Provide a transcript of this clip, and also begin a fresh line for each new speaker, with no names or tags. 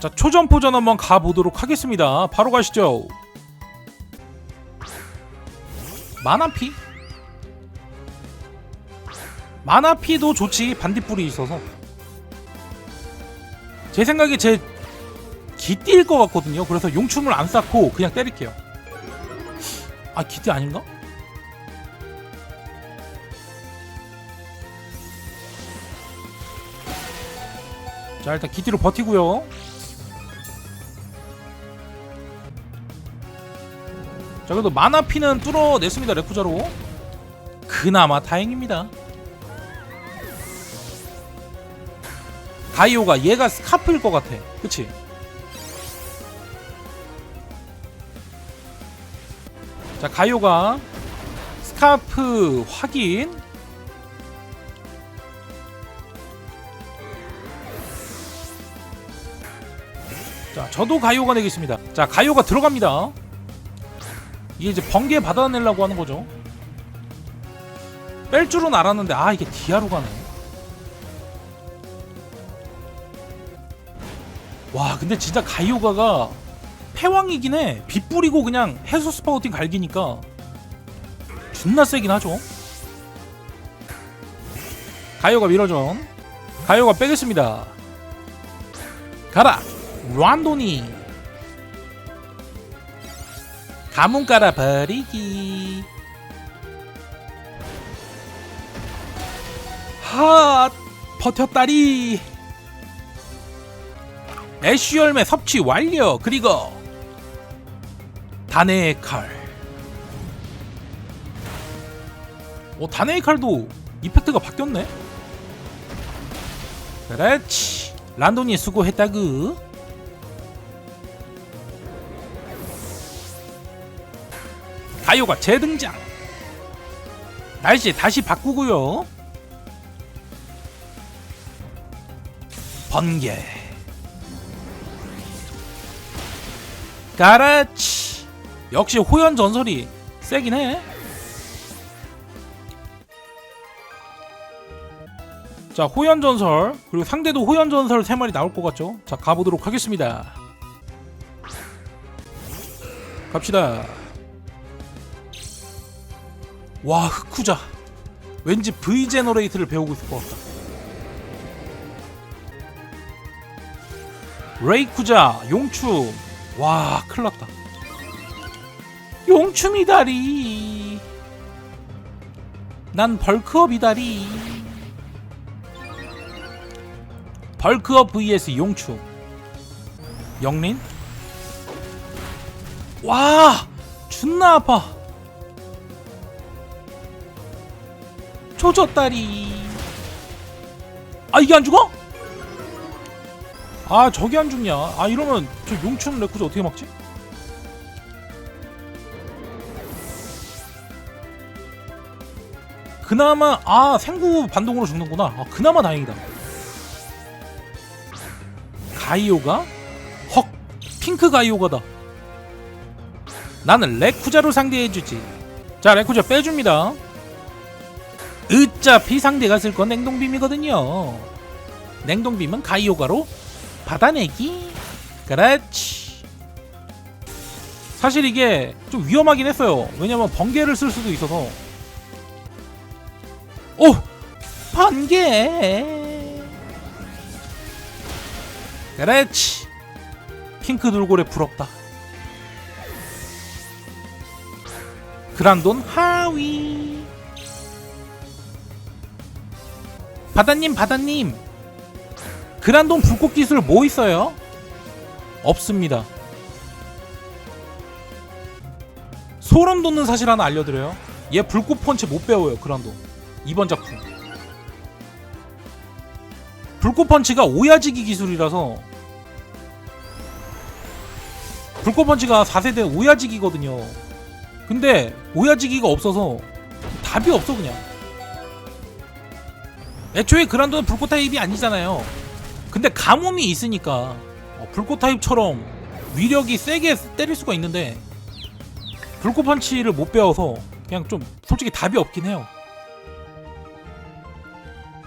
자 초전포전 한번 가보도록 하겠습니다. 바로 가시죠. 마나피? 마나피도 좋지 반딧불이 있어서. 제 생각에 제 기띠일 것 같거든요. 그래서 용춤을 안 쌓고 그냥 때릴게요. 아 기띠 아닌가? 자 일단 기띠로 버티고요 자 그래도 마나피는 뚫어냈습니다 레쿠자로. 그나마 다행입니다. 가이오가 얘가 스카프일 것 같아. 그치? 자 가이오가 스카프 확인. 자 저도 가이오가 내겠습니다. 자 가이오가 들어갑니다 이게 이제 번개 받아내려고 하는 거죠 뺄 줄은 알았는데 아 이게 디아로 가네 와 근데 진짜 가이오가가 패왕이긴 해. 빗 뿌리고 그냥 해수 스파우팅 갈기니까 존나 세긴 하죠. 가이오가 밀어전. 가이오가 빼겠습니다. 가라. 란도니. 가문 깔아 버리기. 하 버텼다리. 애쉬 열매 섭취 완료. 그리고 다네의 칼. 오 다네의 칼도 이펙트가 바뀌었네. 그렇지. 란돈이 수고했다구. 가요가 재등장. 날씨 다시 바꾸고요. 번개. 가라치 역시 호연 전설이 세긴 해. 자 호연 전설 그리고 상대도 호연 전설 세 마리 나올 것 같죠? 자 가보도록 하겠습니다. 갑시다. 와 흑쿠자. 왠지 V 제너레이트를 배우고 있을 것 같다. 레이쿠자 용춤 와 큰일났다. 용춤이 다리 난 벌크업이 다리 벌크업 vs 용춤 영린? 와 존나 아파 조졌다리. 아 이게 안 죽어? 아 저기 안 죽냐? 아 이러면 저 용춘 레쿠즈 어떻게 막지? 그나마 아 생구 반동으로 죽는구나. 아, 그나마 다행이다. 가이오가? 헉 핑크 가이오가다. 나는 레쿠자로 상대해주지. 자 레쿠자 빼줍니다 어차피 상대가 쓸 건 냉동빔이거든요. 냉동빔은 가이오가로 받아내기. 그렇지. 사실 이게 좀 위험하긴 했어요. 왜냐면 번개를 쓸 수도 있어서. 오! 번개! 그렇지. 핑크 돌고래 부럽다. 그란돈 하위 바다님 바다님 그란돈 불꽃 기술 뭐 있어요? 없습니다. 소름 돋는 사실 하나 알려드려요. 얘 불꽃 펀치 못 배워요. 그란돈 이번 작품. 불꽃 펀치가 오야지기 기술이라서 불꽃 펀치가 4세대 오야지기거든요. 근데 오야지기가 없어서 답이 없어 그냥. 애초에 그란돈은 불꽃 타입이 아니잖아요. 근데 가뭄이 있으니까 어, 불꽃 타입처럼 위력이 세게 때릴 수가 있는데 불꽃 펀치를 못 배워서 그냥 좀 솔직히 답이 없긴 해요.